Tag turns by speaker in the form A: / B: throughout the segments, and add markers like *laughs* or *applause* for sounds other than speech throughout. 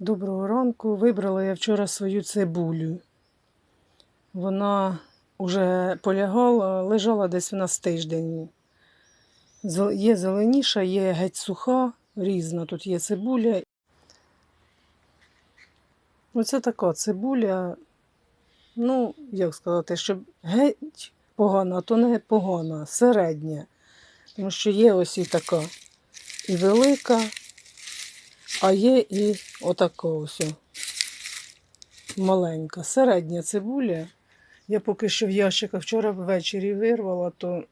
A: Доброго ранку. Вибрала я вчора свою цибулю. Вона вже полягала, лежала десь у нас тиждень. Є зеленіша, є геть суха, різна. Тут є цибуля. Оце така цибуля. Ну, як сказати, щоб геть погана, то не погана, середня. Тому що є ось і така і велика, а є і отака ось. Маленька. Середня цибуля. Я поки що в ящиках вчора ввечері вирвала, то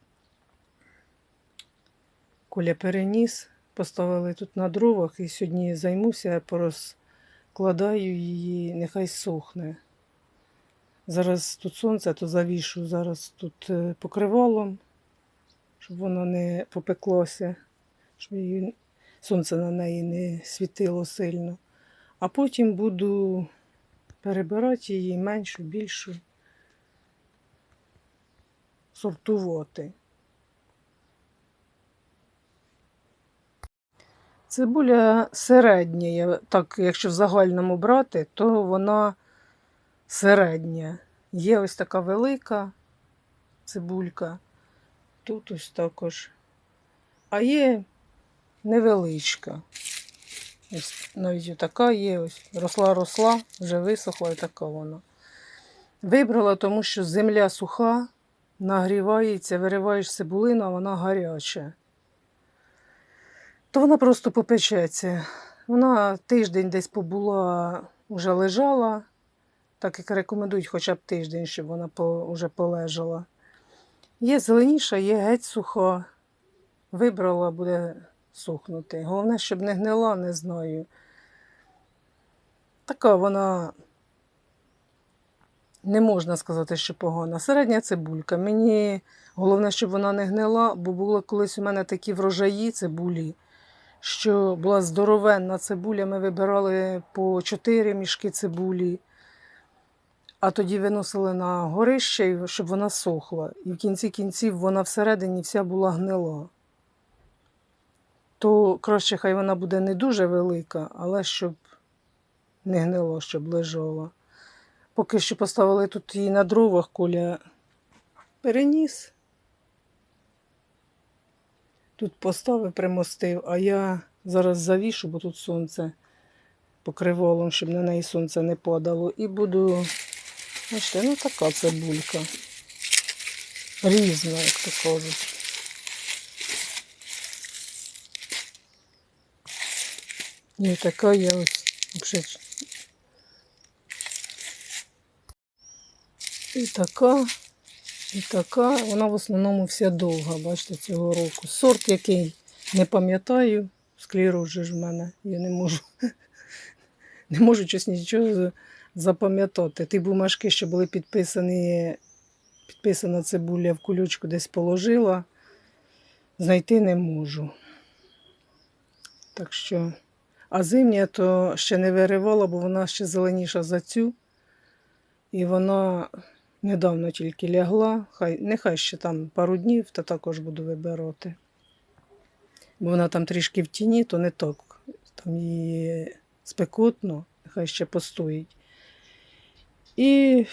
A: Коля переніс, поставили тут на дровах і сьогодні займуся, порозкладаю її, нехай сохне. Зараз тут сонце, то завішу зараз тут е, покривалом, щоб воно не попеклося, щоб її, сонце на неї не світило сильно. А потім буду перебирати її меншу, більшу, сортувати. Цибуля середня, так, якщо в загальному брати, то вона середня. Є ось така велика цибулька, тут ось також. А є невеличка. Ось навіть така є, ось росла-росла, вже висохла і така вона. Вибрала, тому що земля суха, нагрівається, вириваєш цибулину, а вона гаряча. То вона просто попечеться. Вона тиждень десь побула, вже лежала, так як рекомендують хоча б тиждень, щоб вона вже полежала. Є зеленіша, є геть суха. Вибрала, буде сухнути. Головне, щоб не гнила, не знаю. Така вона не можна сказати, що погана. Середня цибулька. Мені головне, щоб вона не гнила, бо було колись у мене такі врожаї цибулі, що була здоровенна цибуля. Ми вибирали по 4 мішки цибулі, а тоді виносили на горище, щоб вона сохла. І в кінці кінців вона всередині вся була гнила. То краще, хай вона буде не дуже велика, але щоб не гнило, щоб лежала. Поки що поставили тут її на дровах, Коля переніс. Тут поставив, примостив, а я зараз завішу, бо тут сонце покривалом, щоб на неї сонце не падало. І буду, бачите, ну така цибулька. Різна, як то кажуть. І така я ось взагалі. І така, і така. Вона в основному вся довга, бачите, цього року. Сорт який не пам'ятаю. Склероз же ж в мене. Я не можу. *laughs* Не можу щось нічого запам'ятати. Ті бумажки, що були підписані, підписана цибуля в кулючку десь положила. Знайти не можу. Так що. А зимня то ще не виривала, бо вона ще зеленіша за цю. І вона недавно тільки лягла. Хай, нехай ще там пару днів, то також буду вибирати. Бо вона там трішки в тіні, то не так. Там її спекотно, нехай ще постоїть. І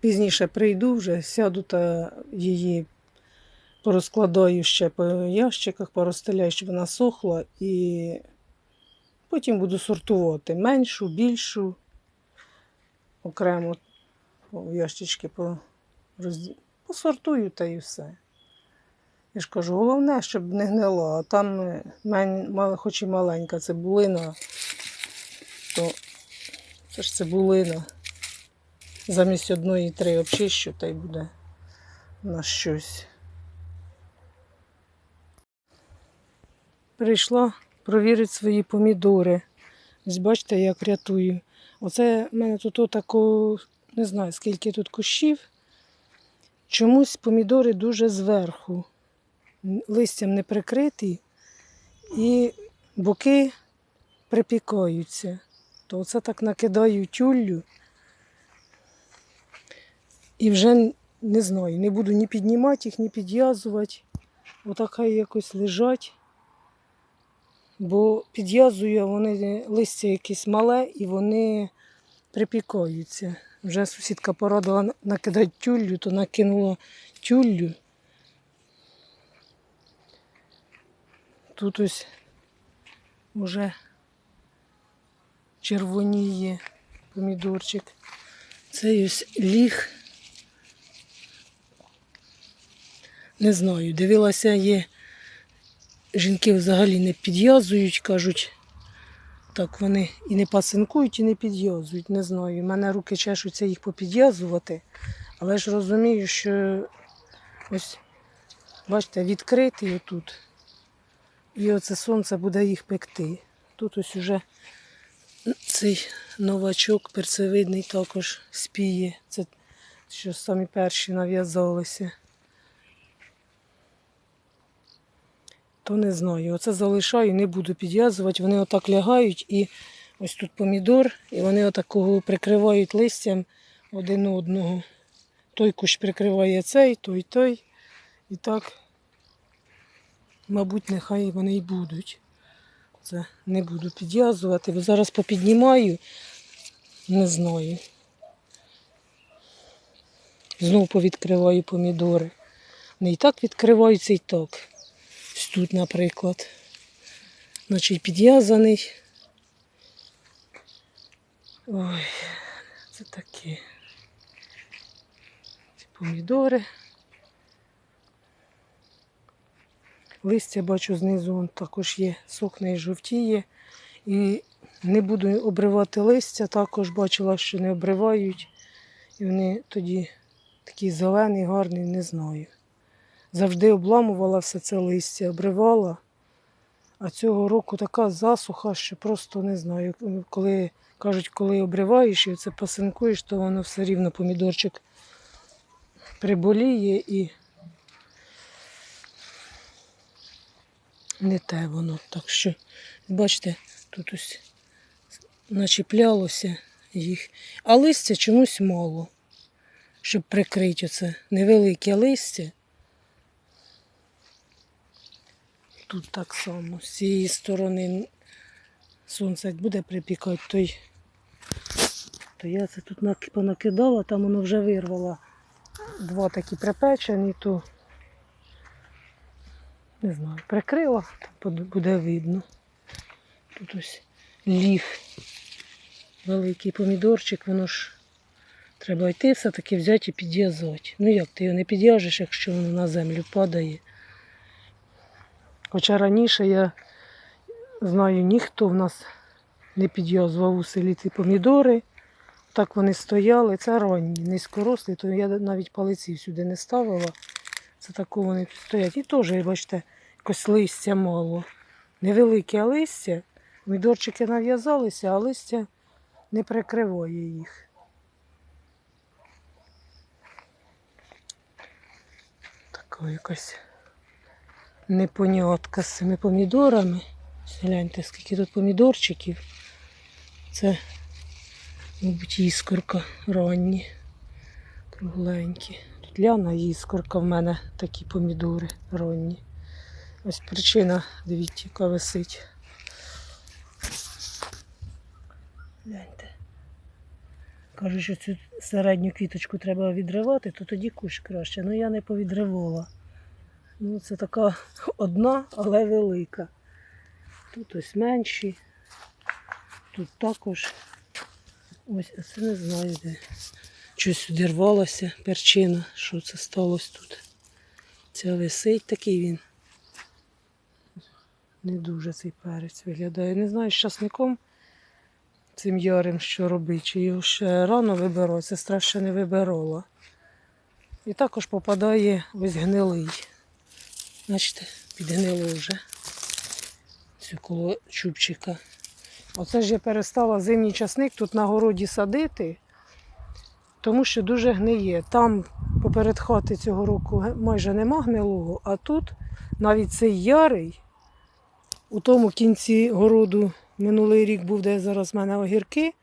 A: пізніше прийду вже, сяду та її порозкладаю ще по ящиках, порозстеляю, щоб вона сохла, і потім буду сортувати меншу, більшу, окремо ящички роз... посортую та і все. Я ж кажу, головне, щоб не гнила, а там е, хоч і маленька цибулина, то це ж цибулина. Замість одної три обчищу, та й буде на щось. Прийшла провірити свої помідори. Ось бачите, як рятую. Оце в мене тут отако, не знаю, скільки тут кущів. Чомусь помідори дуже зверху. Листям не прикриті і боки припікаються. То оце так накидаю тюллю. І вже не знаю, не буду ні піднімати їх, ні підв'язувати. Отак хай якось лежать. Бо підв'язую, вони листя якесь мале і вони припікаються. Вже сусідка порадила накидати тюллю, то накинула тюллю. Тут ось уже червоніє помідорчик. Цей ось ліг. Не знаю, дивилася, є жінки взагалі не підв'язують, кажуть, так вони і не пасинкують, і не підв'язують. Не знаю. У мене руки чешуться їх попідв'язувати, але ж розумію, що ось, бачите, відкритий отут. І оце сонце буде їх пекти. Тут ось уже цей новачок перцевидний також спіє. Це що самі перші нав'язалися. То не знаю. Оце залишаю, не буду підв'язувати. Вони отак лягають і ось тут помідор, і вони отакого прикривають листям один одного. Той кущ прикриває цей, той той. І так, мабуть, нехай вони й будуть. Це не буду підв'язувати, бо зараз попіднімаю, не знаю. Знову повідкриваю помідори. Не і так відкриваються, і так. Тут, наприклад. Значить, підв'язаний. Ой, це таке. Ці помідори. Листя бачу знизу вон також є, сохне і жовтіє. І не буду обривати листя, також бачила, що не обривають. І вони тоді такі зелені, гарні, не знаю. Завжди обламувала все це листя, обривала. А цього року така засуха, що просто не знаю. Коли кажуть, коли обриваєш і це пасинкуєш, то воно все рівно помідорчик приболіє і не те воно. Так що, бачите, тут ось начіплялося їх. А листя чомусь мало, щоб прикрити оце невелике листя. Тут так само, з цієї сторони сонце буде припікати, то, й, то я це тут понакидала, там воно вже вирвало два такі припечені, то не знаю, прикрила, буде видно. Тут ось ліг. Великий помідорчик, воно ж треба йти все-таки взяти і підв'язати. Ну як ти його не підв'яжеш, якщо воно на землю падає. Хоча раніше я знаю, ніхто в нас не підв'язував у селі ці помідори. Так вони стояли. Це ранні, низькорослі, то я навіть палиці сюди не ставила. Це тако вони тут стоять. І теж, бачите, якось листя мало. Невелике листя. Помідорчики нав'язалися, а листя не прикриває їх. Така якась непонятка з цими помідорами. Гляньте, скільки тут помідорчиків. Це, мабуть, іскорка ранні, кругленькі. Тут ляна іскорка в мене такі помідори ранні. Ось причина, дивіться, яка висить. Гляньте. Кажуть, що цю середню квіточку треба відривати, то тоді кущ краще. Ну я не повідривала. Ну, це така одна, але велика. Тут ось менші. Тут також. Ось, а це не знаю де. Щось відірвалося, перчина. Що це сталося тут? Це висить такий він. Не дуже цей перець виглядає. Не знаю, з часником цим ярим що робити, чи його ще рано вибирати, сестра ще не вибирала. І також попадає ось гнилий. Бачите, підгнило вже цю коло чубчика. Оце ж я перестала зимній часник тут на городі садити, тому що дуже гниє. Там поперед хати цього року майже нема гнилого, а тут навіть цей ярий, у тому кінці городу минулий рік був, де зараз в мене огірки,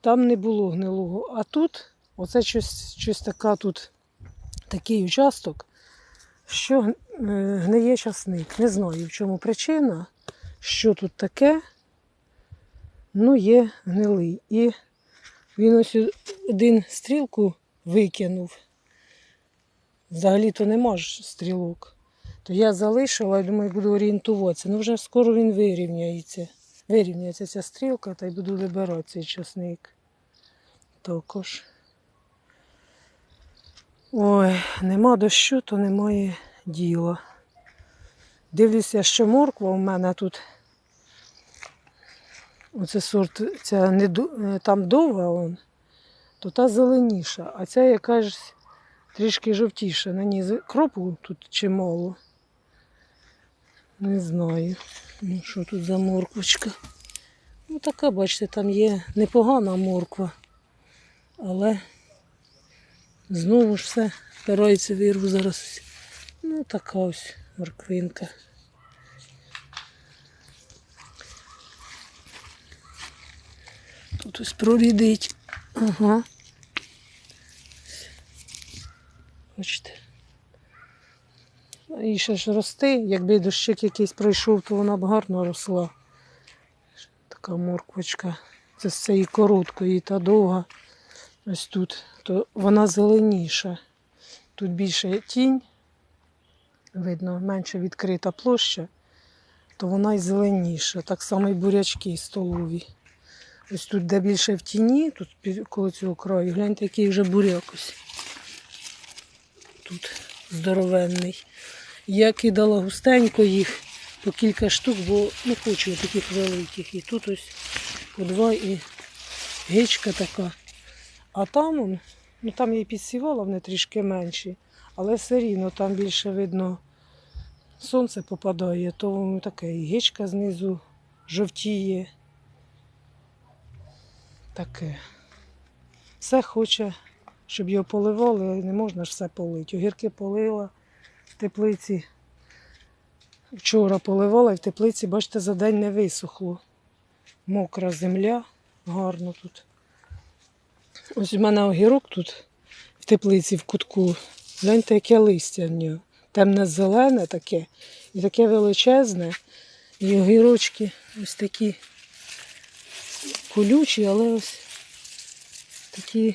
A: там не було гнилого. А тут, оце щось, така тут такий участок, що е, гниє часник. Не знаю, в чому причина, що тут таке. Ну, є гнилий. І він ось один стрілку викинув. Взагалі-то нема ж стрілок. То я залишила і думаю, буду орієнтуватися. Ну вже скоро він вирівняється. Вирівняється ця стрілка, та й буду вибирати цей часник. Також. Ой, нема дощу, то немає діла. Дивлюся, що морква у мене тут. Оце сорт, ця не, е, там довга, он, то та зеленіша, а ця якась трішки жовтіша. На ній кропу тут чимало. Не знаю. Ну, що тут за морквочка. Ну, така, бачите, там є непогана морква. Але знову ж все старається вирву зараз. Ну, така ось морквинка. Тут ось прорідить. Ага. Бачите. І ще ж рости, якби дощик якийсь пройшов, то вона б гарно росла. Така морквочка. Це з цієї короткої та довга. Ось тут. То вона зеленіша. Тут більше тінь, видно, менше відкрита площа, то вона й зеленіша. Так само і бурячки столові. Ось тут, де більше в тіні, тут коло цього краю, гляньте, який вже буряк. Тут здоровенний. Я кидала густенько їх по кілька штук, бо не хочу таких великих. І тут ось по два і гичка така. А там, ну там я і підсівала, вони трішки менші, але все рівно там більше видно сонце попадає, то воно таке і гичка знизу жовтіє. Таке. Все хоче, щоб його поливали, не можна ж все полити. Огірки полила в теплиці. Вчора поливала і в теплиці, бачите, за день не висохло. Мокра земля, гарно тут. Ось у мене огірок тут в теплиці в кутку. Гляньте, яке листя в нього. Темне зелене таке і таке величезне. І огірочки ось такі колючі, але ось такі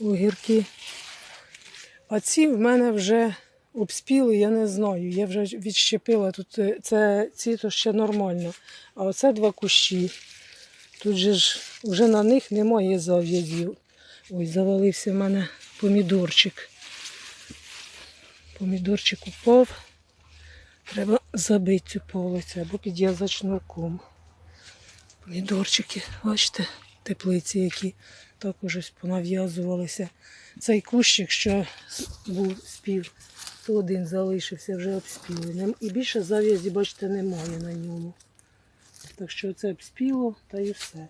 A: огірки. А ці в мене вже обспіли, я не знаю. Я вже відщепила тут. е, Це ці то ще нормально. А оце два кущі. Тут же ж вже на них немає зав'язів. Ой, завалився в мене помідорчик. Помідорчик упав. Треба забити цю полицю або підв'язати шнурком. Помідорчики, бачите, теплиці, які також ось понав'язувалися. Цей кущик, що був спів, то один залишився, вже обспілий. І більше зав'язі, бачите, немає на ньому. Так що це обспіло та і все.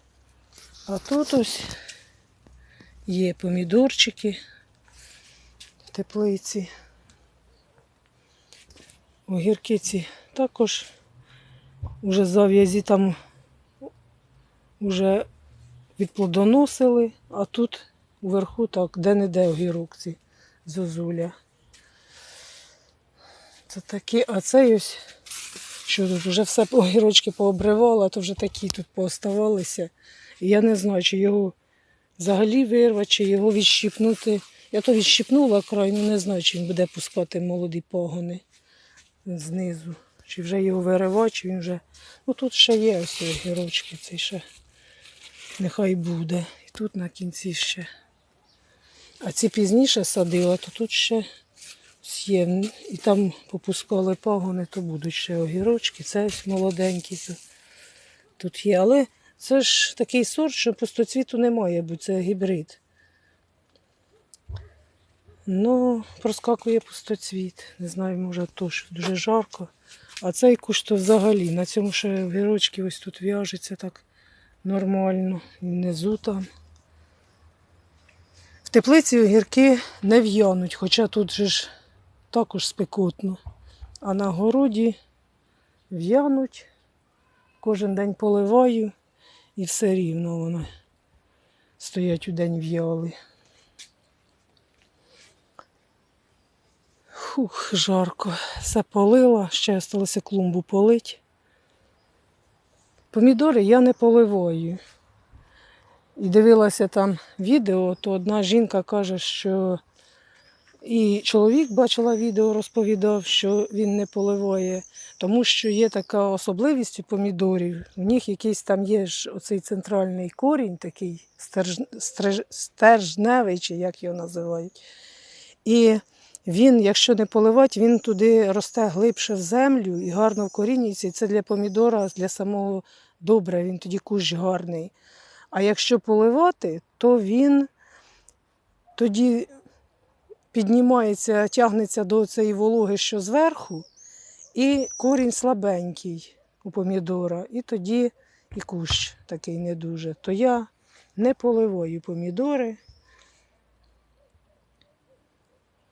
A: А тут ось є помідорчики в теплиці. Огірки ці також вже зав'язі там вже відплодоносили, а тут вверху так, де-не-де огірок ці зозуля. Це такі, а цей ось, що тут вже все огірочки пообривало, а то вже такі тут пооставалися. Я не знаю, чи його взагалі вирвати, чи його відщипнути. Я то відщипнула край, ну не знаю, чи він буде пускати молоді погони знизу. Чи вже його виривати, чи він вже. Ну тут ще є ось огірочки, цей ще нехай буде. І тут на кінці ще. А ці пізніше садила, то тут ще є. І там попускали пагони, то будуть ще огірочки. Це ось молоденькі. Тут є. Але це ж такий сорт, що пустоцвіту немає, бо це гібрид. Ну, проскакує пустоцвіт. Не знаю, може то, що дуже жарко. А цей кущ то взагалі. На цьому ще огірочки ось тут в'яжеться так нормально. Внизу там. В теплиці огірки не в'януть, хоча тут же ж також спекотно. А на городі в'януть. Кожен день поливаю і все рівно вони стоять у день в'яли. Хух, жарко. Все полила, ще залишилося клумбу полить. Помідори я не поливаю. І дивилася там відео, то одна жінка каже, що і чоловік бачила відео, розповідав, що він не поливає, тому що є така особливість у помідорів. У них якийсь там є ж оцей центральний корінь, такий стерж... стреж- стержневий, чи як його називають. І він, якщо не поливати, він туди росте глибше в землю і гарно вкорінюється. І це для помідора, для самого добре, він тоді кущ гарний. А якщо поливати, то він тоді піднімається, тягнеться до цієї вологи, що зверху, і корінь слабенький у помідора, і тоді і кущ такий не дуже. То я не поливаю помідори.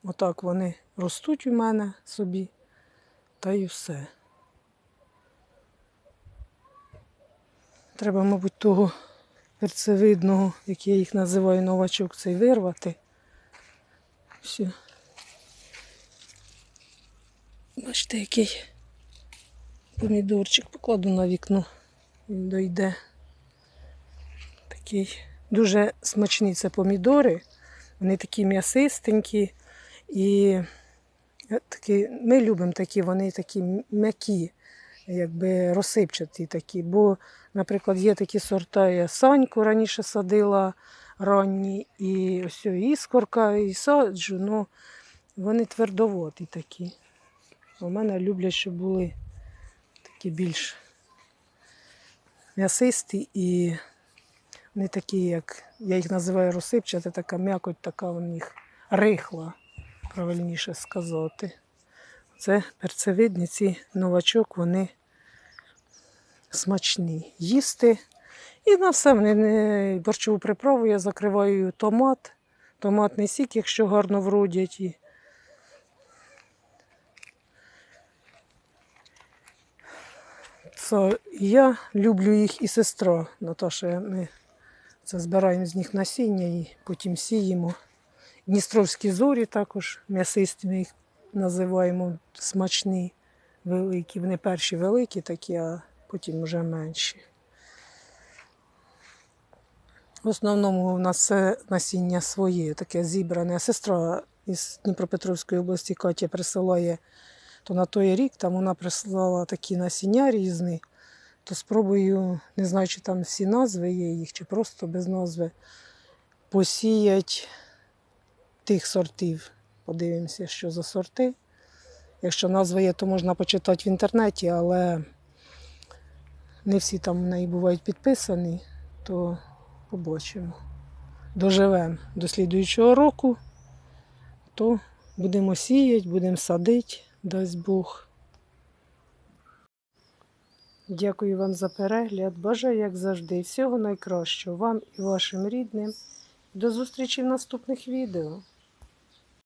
A: Отак вони ростуть у мене собі, та й все. Треба, мабуть, того перцевидного, як я їх називаю, новачок, цей вирвати. Все. Бачите, який помідорчик покладу на вікно. Він дойде. Такий дуже смачні це помідори. Вони такі м'ясистенькі і е, такі, ми любимо такі, вони такі м'які, якби розсипчаті такі. Бо, наприклад, є такі сорта, я саньку раніше садила ранні, і ось іскорка, і саджу, ну вони твердовоті такі. У мене люблять, щоб були такі більш м'ясисті і вони такі, як я їх називаю розсипчата, така м'якоть, така у них рихла, правильніше сказати. Це перцевидні, ці новачок, вони смачні. Їсти. І на все вони не борчову приправу я закриваю томат, томатний сік, якщо гарно вродять. Це я люблю їх і сестра Наташа. Ми це збираємо з них насіння і потім сіємо. Дністровські зорі також м'ясисті ми їх називаємо смачні, великі. Вони перші великі такі, а потім вже менші. В основному у нас насіння своє, таке зібране. Сестра із Дніпропетровської області Катя присилає то на той рік, там вона прислала такі насіння різні, то спробую, не знаю, чи там всі назви є їх, чи просто без назви, посіять тих сортів. Подивимося, що за сорти. Якщо назва є, то можна почитати в інтернеті, але не всі там в неї бувають підписані, то побачимо. Доживемо до слідуючого року, то будемо сіяти, будемо садити, дасть Бог. Дякую вам за перегляд. Бажаю, як завжди, всього найкращого вам і вашим рідним. До зустрічі в наступних відео.